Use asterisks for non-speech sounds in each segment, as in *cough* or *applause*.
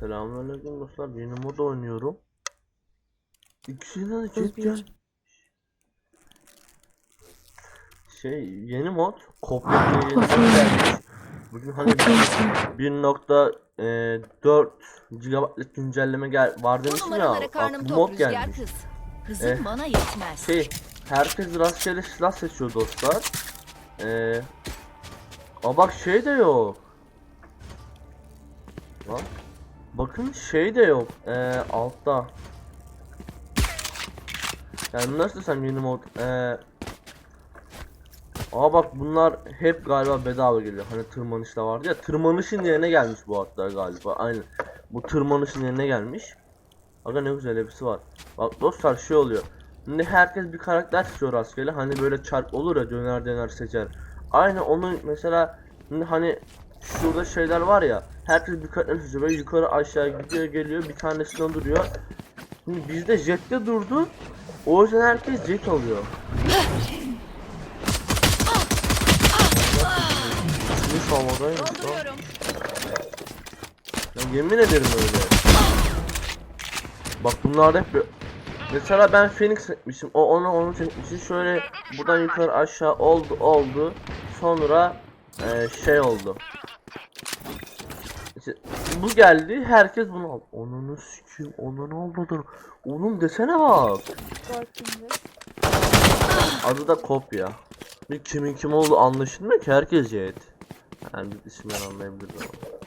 Selamünaleyküm dostlar. Yeni mod oynuyorum. İkisinden de bir. gel. Şey yeni mod kopya diye yeni mod gelmiş. Bugün hani Kopyası. 1.4 GB'lık güncelleme gel var demiştim ya. Bak, mod gelmiş. kız. Hızın Eh, bana yetmez. Şey herkes rastgele silah seçiyor dostlar. Ee, Aa bak şey de yok. Lan. Bakın şey de yok. Ee, altta. Yani nasıl desem yeni mod. Ee, Aa bak bunlar hep galiba bedava geliyor. Hani tırmanışla vardı ya. Tırmanışın yerine gelmiş bu hatta galiba. Aynen. Bu tırmanışın yerine gelmiş. Aga ne güzel hepsi var. Bak dostlar şey oluyor. Şimdi herkes bir karakter seçiyor rastgele. Hani böyle çark olur ya döner döner seçer. Aynı onun mesela hani şurada şeyler var ya. Herkes bir karakter seçiyor. Böyle yukarı aşağı gidiyor geliyor. Bir tanesinden duruyor. Şimdi bizde jette durdu. O yüzden herkes jet alıyor. Üstünü havadaymış lan. Ya yemin ederim öyle. Bak bunlar hep bir- Mesela ben Phoenix çekmişim. O onu onu çekmişim. Şöyle buradan yukarı aşağı oldu oldu. Sonra eee, şey oldu. Bu geldi. Herkes bunu aldı. Onunu sikeyim. Onunu almadın. Onun desene bak. Adı da kopya. Bir kimin kim olduğu anlaşılmıyor ki herkes jet. Yani bir isimden anlayabiliriz ama.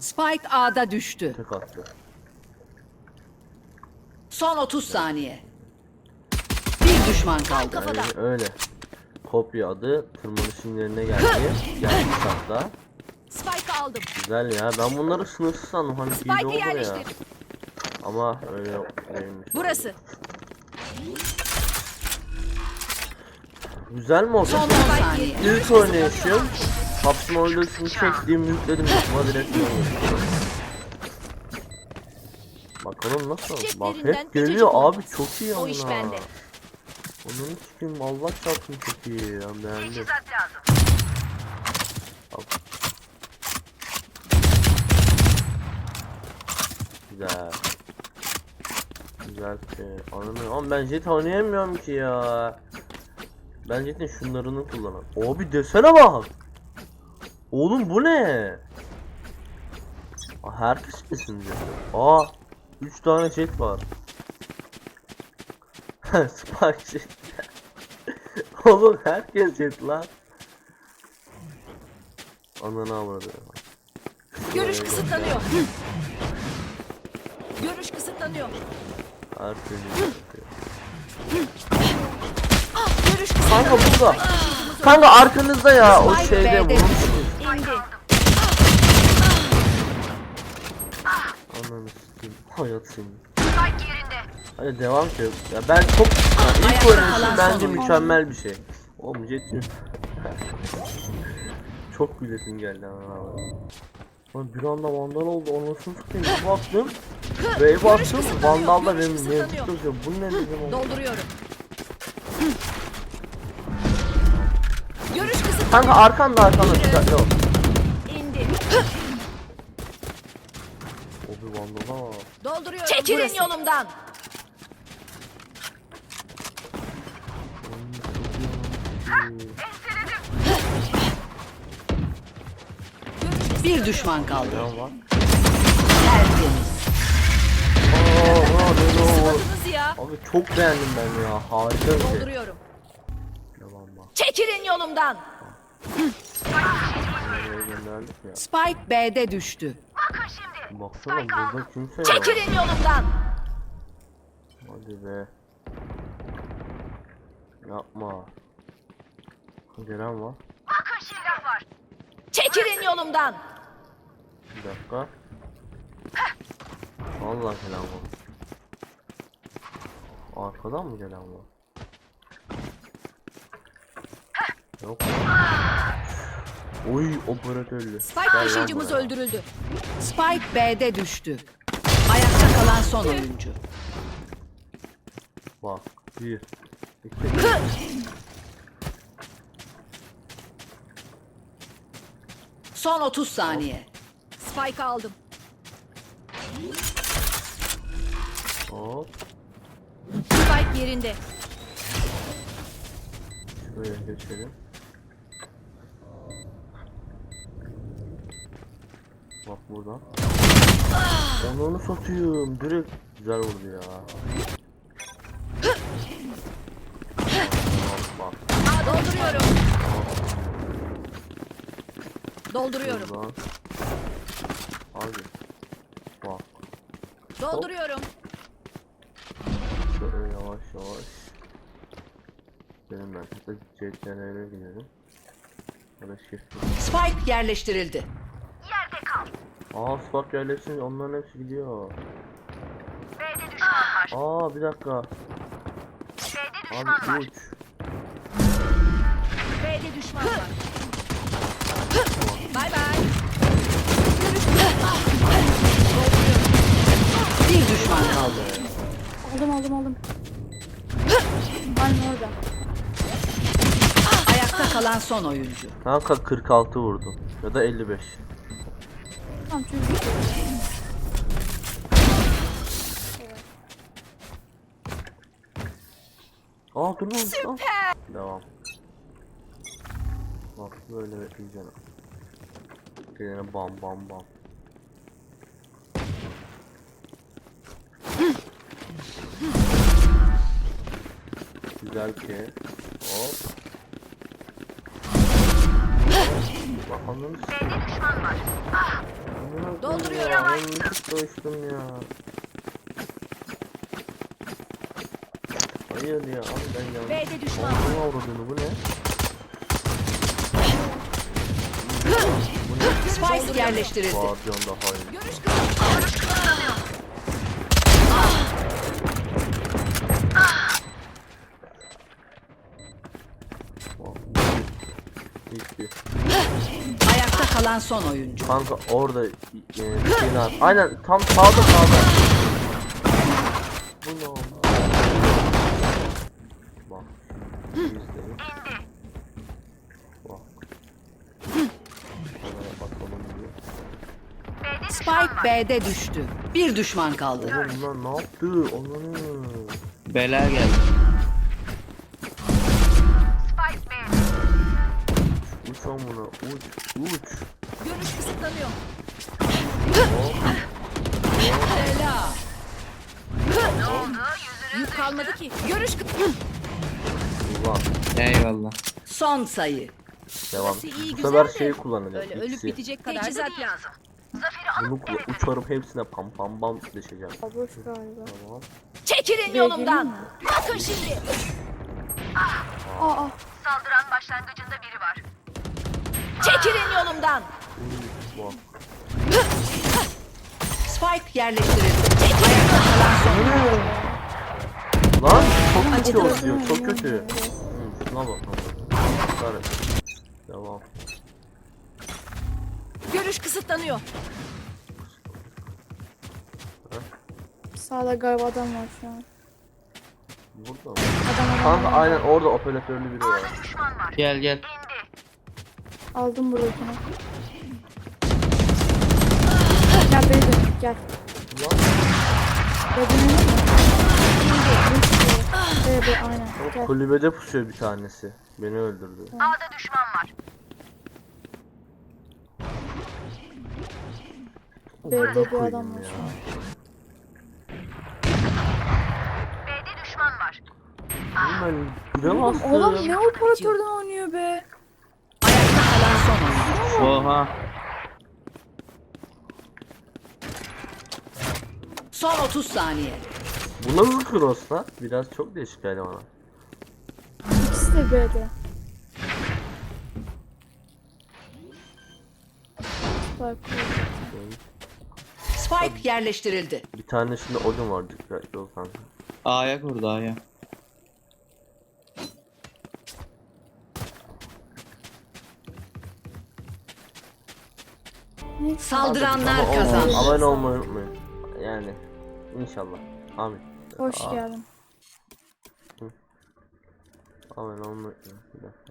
Spike A'da düştü. Tek attı. Son 30 saniye. Bir düşman kaldı. Kafada. Yani öyle. Kopya adı tırmanışın yerine geldi. Gelmiş hatta. Spike aldım. Güzel ya. Ben bunları sınırsız sandım. Hani Spike'ı olur ya. Ama öyle yok. Değilmiş. Burası. Güzel mi oldu? Son 10 saniye. İlk oynayışım. PUBG Mobile'ı çektiğim yükledim. Yapma direkt oynadım. Bakalım nasıl? Bak hep geliyor abi çok iyi O iş ama. bende. Onun için Allah çarpsın çok iyi ya beğendim. Bak. Güzel. Güzel ki. Ananı ama ben jet oynayamıyorum ki ya. Ben jetin şunlarını kullanırım. Abi desene bak. Oğlum bu ne? Aa, herkes kesin jet. Aa 3 tane jet var. *laughs* Spike jet. *laughs* Oğlum herkes jet lan. Ananı avradı. Görüş kısıtlanıyor. Görüş kısıtlanıyor. Herkes jet. Ah, görüş kısıtlanıyor. Kanka burada. Kanka arkanızda ya o Spike şeyde B'de vurmuş. İndi. Ananı sikeyim. Hayat senin. Hadi devam ki. Ya ben çok ya ilk oynayışım bence mükemmel bir şey. Oğlum jet Çok gülesin geldi ana. Lan bir anda vandal oldu anasını satayım bir baktım. Ve baktım vandalda görüş benim mevcut yazıyor. Bu ne dedim oğlum. Dolduruyorum. Görüş kısıtlanıyor. Kanka arkanda arkanda dikkatli ol. İndi. O bir vandala. Dolduruyorum. Çekilin yolumdan. Bir düşman kaldı. Ne var? Tertemiz. Ne o? Adınız ya. Abi çok beğendim ben ya. Harika bir şey. Dolduruyorum. Devam bak. Çekilin yolumdan. Nereye gönderdik ya. Spike B'de düştü. Baksana burada kimse yok. Çekilin yolumdan. Hadi be. Yapma. Gelen var. Çekilin yolumdan. Bir dakika. Vallahi gelen var. Arkadan mı gelen var? Yok. Oy operatörlü. Spike taşıyıcımız öldürüldü. Spike B'de düştü. Ayakta kalan son oyuncu. Bak. Bir. iki. Son 30 saniye. Spike aldım. Hop. Spike yerinde. Şuraya geçelim. Bak buradan. Onu satayım. Direkt güzel vurdu ya. Bak bak. Aa, dolduruyorum. Dolduruyorum. Abi. Bak. Dolduruyorum. Şöyle yavaş yavaş. Benim ben CTRL'e gidelim. Da shift. Spike yerleştirildi. Aa spark yerleşsin onların hepsi gidiyor. Aa bir dakika. Abi uç. B'de düşman var. Bay bay. Bir düşman kaldı. Aldım aldım aldım. Aynen orada. Ayakta kalan son oyuncu. Kanka 46 vurdum. Ya da 55. Tamam çocuk. Aa dur lan. Süper. Devam. Bak böyle bekleyeceğim. Gelene bam bam bam. Güzel ki. Hop. Bak ananı s**eyim. Amına Dolduruyor, koyayım ya. Hayır ya abi ben yanlış. B'de düşman Allah'ın avradını bu ne? Bu? Spike yerleştirildi. Guardian daha iyi. Görüş. Ayakta kalan son oyuncu. Kanka orada e. Aynen tam sağda sağda. Bu ne oldu? Spike B'de düştü. Bir düşman kaldı. Oğlum ne yaptı? Onları. Bela geldi. Uç amına uç uç. Görüş kısıtlanıyor. Bela. Yük kalmadı ki. Görüş kı- Ulan. Eyvallah. Son sayı. Devam. İyi, Bu güzel sefer de şeyi kullanacağız. Öyle ölüp ikisi. bitecek kadar Teçhizat lazım. Bunu. Uçarım hepsine pam pam boş galiba. Tamam. Çekilin yolumdan. Bakın şimdi. Aa aa. Saldıran başlangıcında biri var. Çekilin yolumdan. Spike yerleştirildi. Son oyuncu. Lan çok kötü oluyor. Çok kötü. Hı, Şuna bak. Devam. Görüş kısıtlanıyor. Sağda galiba adam var şu an. Burada mı? Adam adam. Kanka adam. aynen orada operatörlü biri var. Düşman var. Gel gel. Aldım buradakini. Gel beni dön gel. Lan Beni dön. Evet aynen gel. kulübede pusuyor bir tanesi. Beni öldürdü. A'da düşman var. B'de bir adam var ya. şu an. B'de düşman var. Oğlum ben bire bastım. Oğlum ne operatörden oynuyor be? Ayakta kalan son oyuncu. Oha. Son 30 saniye. Bu nasıl cross lan? Biraz çok değişik geldi bana. İkisi de B'de. Bak. Spike yerleştirildi. Bir tane şimdi Odin var dikkatli ol kanka. A'ya kurdu A'ya. Saldıranlar Ama kazandı. Abone olmayı unutmayın. Yani inşallah. Amin. Hoş Aa, geldin. Abone olmayı unutmayın. Bir dakika.